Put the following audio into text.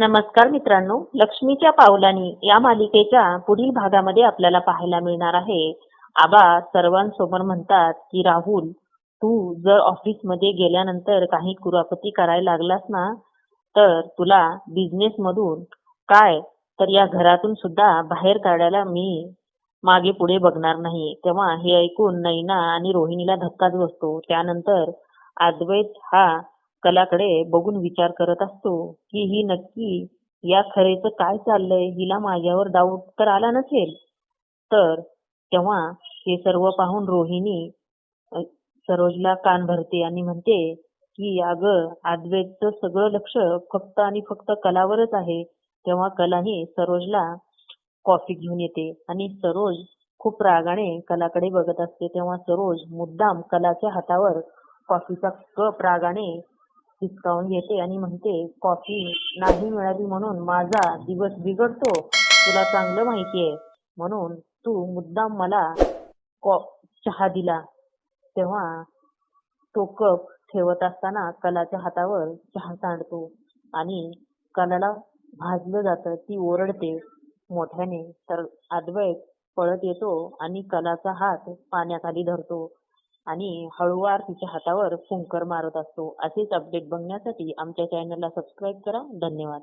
नमस्कार मित्रांनो लक्ष्मीच्या पावलांनी या मालिकेच्या पुढील भागामध्ये आपल्याला पाहायला मिळणार आहे. आबा सर्वांसमोर म्हणतात की राहुल तू जर ऑफिसमध्ये गेल्यानंतर काही कुरापती करायला लागलास ना तर तुला बिझनेस मधून काय तर या घरातून सुद्धा बाहेर काढायला मी मागे पुढे बघणार नाही. तेव्हा हे ऐकून नैना आणि रोहिणीला धक्काच बसतो. त्यानंतर अद्वैत हा कलाकडे बघून विचार करत असतो की ही नक्की या खरेचं काय चाललंय हिला माझ्यावर डाऊट तर आला नसेल. तर तेव्हा हे सर्व पाहून रोहिणी सरोजला कान भरते आणि म्हणते की अगं अद्वैतचं सगळं लक्ष फक्त आणि फक्त कलावरच आहे. तेव्हा कलाही सरोजला कॉफी घेऊन येते आणि सरोज खूप रागाने कलाकडे बघत असते. तेव्हा सरोज मुद्दाम कलाच्या हातावर कॉफीचा कप रागाने हिसकावून येते आणि म्हणते कॉफी नाही मिळाली म्हणून माझा दिवस बिघडतो. तुला चांगलं माहितीये. म्हणून तू मुद्दाम मला कॉ- चहा दिला. तेव्हा तो कप ठेवत असताना कलाच्या हातावर चहा सांडतो आणि कलाला भाजलं जातं. ती ओरडते. मोठ्याने तर अद्वैत पळत येतो आणि कलाचा हात पाण्याखाली धरतो. आणि हळूवार तिच्या हातावर फुंकर मारत असतो. असेच अपडेट बघण्यासाठी आमच्या चॅनलला सबस्क्राईब करा. धन्यवाद.